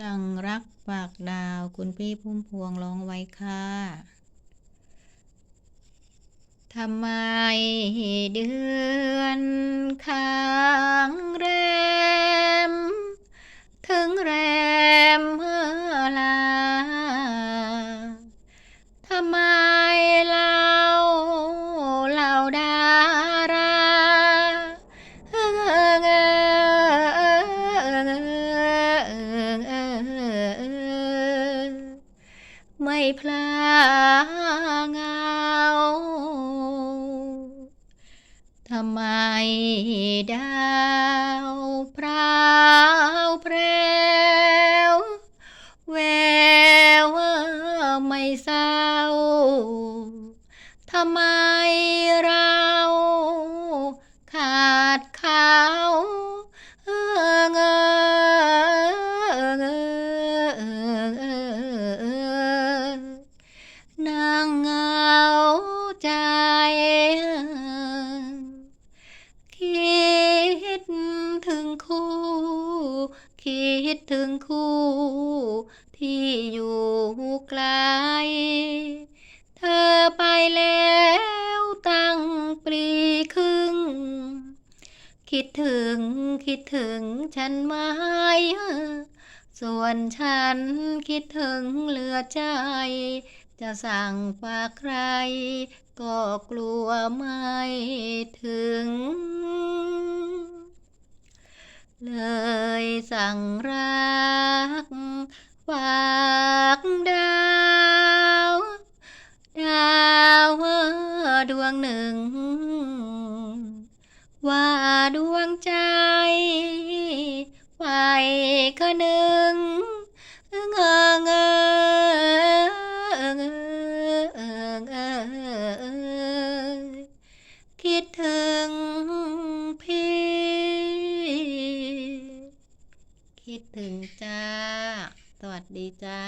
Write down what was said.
สั่งรักฝากดาวคุณพี่พุ่มพวงร้องไว้ค่ะทำไมเดือนค้าง ไม่พลางเงาทำไมดาวพราวเพรวแววไม่เศร้าทำไมเรา คิดถึงคู่ ที่อยู่ไกล เธอไปแล้วตั้งปลีครึ่ง คิดถึงคิดถึงฉันไหมส่วนฉันคิดถึงเหลือใจ จะสั่งฝากใคร ก็กลัวไม่ถึง เล สั่งรักฝากดาว ดาวดวงหนึ่ง ว่าดวงใจไฟก็หนึ่งเงอเงงเงอเงอคิดถึง คิดถึงจ้า สวัสดีจ้า